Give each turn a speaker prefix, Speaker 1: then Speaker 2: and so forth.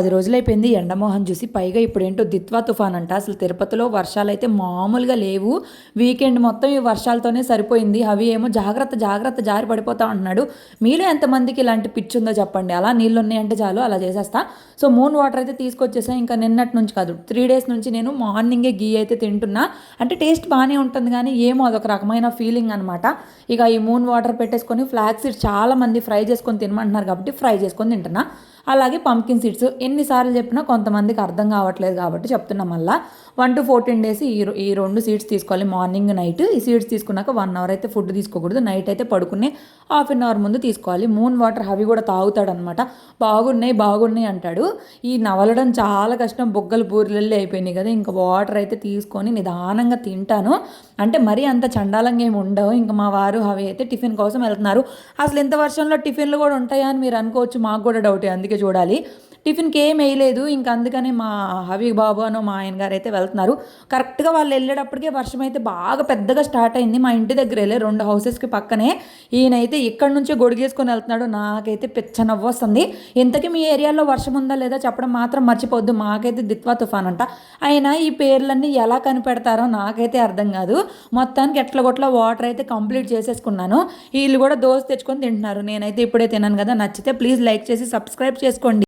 Speaker 1: పది రోజులైపోయింది. ఎండమోహన్ చూసి పైగా ఇప్పుడేంటో దిత్వా తుఫాన్ అంట అసలు తిరుపతిలో వర్షాలు అయితే మామూలుగా లేవు. వీకెండ్ మొత్తం ఈ వర్షాలతోనే సరిపోయింది. అవి ఏమో జాగ్రత్త జాగ్రత్త జారి పడిపోతా అంటున్నాడు మీలో ఎంతమందికి ఇలాంటి పిచ్చి ఉందో చెప్పండి. అలా నీళ్ళు ఉన్నాయంటే చాలు అలా చేసేస్తా. సో మూన్ వాటర్ అయితే తీసుకొచ్చేసా. ఇంకా నిన్నటి నుంచి కాదు త్రీ డేస్ నుంచి నేను మార్నింగే గీ అయితే తింటున్నా. అంటే టేస్ట్ బాగానే ఉంటుంది కానీ ఏమో అదొక రకమైన ఫీలింగ్ అనమాట ఇక ఈ మూన్ వాటర్ పెట్టేసుకొని ఫ్లాక్స్ చాలా మంది ఫ్రై చేసుకొని తినమంటున్నారు కాబట్టి ఫ్రై చేసుకొని తింటున్నా. అలాగే పంకిన్ సీడ్స్ ఎన్నిసార్లు చెప్పినా కొంతమందికి అర్థం కావట్లేదు కాబట్టి చెప్తున్నాం మళ్ళా. వన్ టు ఫోర్టీన్ డేస్ ఈ ఈ రెండు సీడ్స్ తీసుకోవాలి. మార్నింగ్ నైట్ ఈ సీడ్స్ తీసుకున్నాక వన్ అవర్ అయితే ఫుడ్ తీసుకోకూడదు. నైట్ అయితే పడుకునే హాఫ్ అన్ అవర్ ముందు తీసుకోవాలి. మూన్ వాటర్ అవి కూడా తాగుతాడనమాట బాగున్నాయి బాగున్నాయి అంటాడు. ఈ నవలడం చాలా కష్టం. బొగ్గలు బూరెలే అయిపోయినాయి కదా. ఇంకా వాటర్ అయితే తీసుకొని నిదానంగా తింటాను. అంటే మరీ అంత చండాలంగా ఏమి ఉండవు. ఇంకా మా వారు అవి అయితే టిఫిన్ కోసం వెళ్తున్నారు. అసలు ఇంత వర్షంలో టిఫిన్లు కూడా ఉంటాయా అని మీరు అనుకోవచ్చు. మాకు కూడా డౌటే అందుకే చూడాలి. టిఫిన్కి ఏం వేయలేదు. ఇంక అందుకనే మా హవి బాబు అనో మా ఆయన గారు అయితే వెళ్తున్నారు. కరెక్ట్గా వాళ్ళు వెళ్ళేటప్పటికే వర్షం అయితే బాగా పెద్దగా స్టార్ట్ అయింది. మా ఇంటి దగ్గర వెళ్ళే రెండు హౌసెస్కి పక్కనే ఈయనైతే ఇక్కడ నుంచే గొడిగేసుకొని వెళ్తున్నాడు. నాకైతే పిచ్చ నవ్వు వస్తుంది ఇంతకీ మీ ఏరియాలో వర్షం ఉందా లేదా చెప్పడం మాత్రం మర్చిపోద్దు మాకైతే దిత్వా తుఫాన్ అంట. అయినా ఈ పేర్లన్నీ ఎలా కనిపెడతారో నాకైతే అర్థం కాదు. మొత్తానికి ఎట్ల గొట్ల వాటర్ అయితే కంప్లీట్ చేసేసుకున్నాను. వీళ్ళు కూడా దోశ తెచ్చుకొని తింటున్నారు. నేనైతే ఇప్పుడే తిన్నాను కదా. నచ్చితే ప్లీజ్ లైక్ చేసి సబ్స్క్రైబ్ చేసుకోండి.